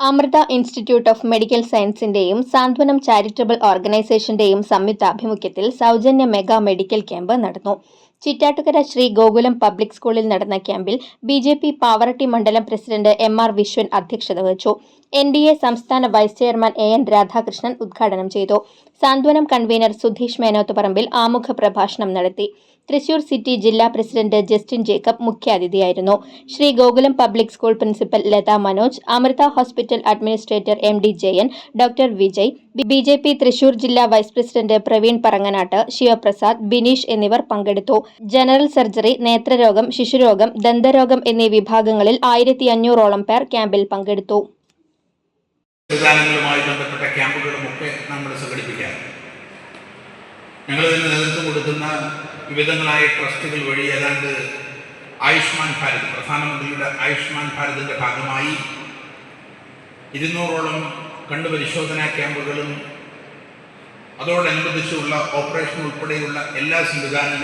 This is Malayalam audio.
അമൃത ഇൻസ്റ്റിറ്റ്യൂട്ട് ഓഫ് മെഡിക്കൽ സയൻസിന്റെയും സാന്ത്വനം ചാരിറ്റബിൾ ഓർഗനൈസേഷന്റെയും സംയുക്താഭിമുഖ്യത്തിൽ സൗജന്യ മെഗാ മെഡിക്കൽ ക്യാമ്പ് നടന്നു. ചിറ്റാറ്റുകര ശ്രീ ഗോകുലം പബ്ലിക് സ്കൂളിൽ നടന്ന ക്യാമ്പിൽ ബി ജെ പി പാവറട്ടി മണ്ഡലം പ്രസിഡന്റ് എം ആർ വിശ്വൻ അധ്യക്ഷത വഹിച്ചു. എൻ ഡി എ സംസ്ഥാന vice chairman A N Radhakrishnan ഉദ്ഘാടനം ചെയ്തു. സാന്ത്വനം കൺവീനർ സുധീഷ് മേനോത്ത് ആമുഖ പ്രഭാഷണം നടത്തി. തൃശൂർ സിറ്റി ജില്ലാ president Justin Jacob മുഖ്യാതിഥിയായിരുന്നു. Sree Gokulam public school principal Latha Manoj Amrita hospital administrator M D Jayan doctor Vijay B J P Thrissur ജില്ലാ വൈസ് പ്രസിഡന്റ് പ്രവീൺ പറങ്ങനാട്ട് ശിവപ്രസാദ് ബിനീഷ് എന്നിവർ പങ്കെടുത്തു. ജനറൽ സർജറി നേത്രരോഗം ശിശുരോഗം ദന്തരോഗം എന്നീ വിഭാഗങ്ങളിൽ ആയിരത്തി അഞ്ഞൂറോളം പേർ ക്യാമ്പിൽ പങ്കെടുത്തു. ക്യാമ്പുകളുമൊക്കെ നമ്മൾ ഞങ്ങൾ ഇതിന് നേതൃത്വം കൊടുക്കുന്ന വിവിധങ്ങളായ ട്രസ്റ്റുകൾ വഴി ഏതാണ്ട് ആയുഷ്മാൻ ഭാരത് പ്രധാനമന്ത്രിയുടെ ആയുഷ്മാൻ ഭാരതിന്റെ ഭാഗമായി ഇരുന്നൂറോളം കണ്ണു പരിശോധനാ ക്യാമ്പുകളും അതോടനുബന്ധിച്ചുള്ള ഓപ്പറേഷൻ ഉൾപ്പെടെയുള്ള എല്ലാ സംവിധാനങ്ങളും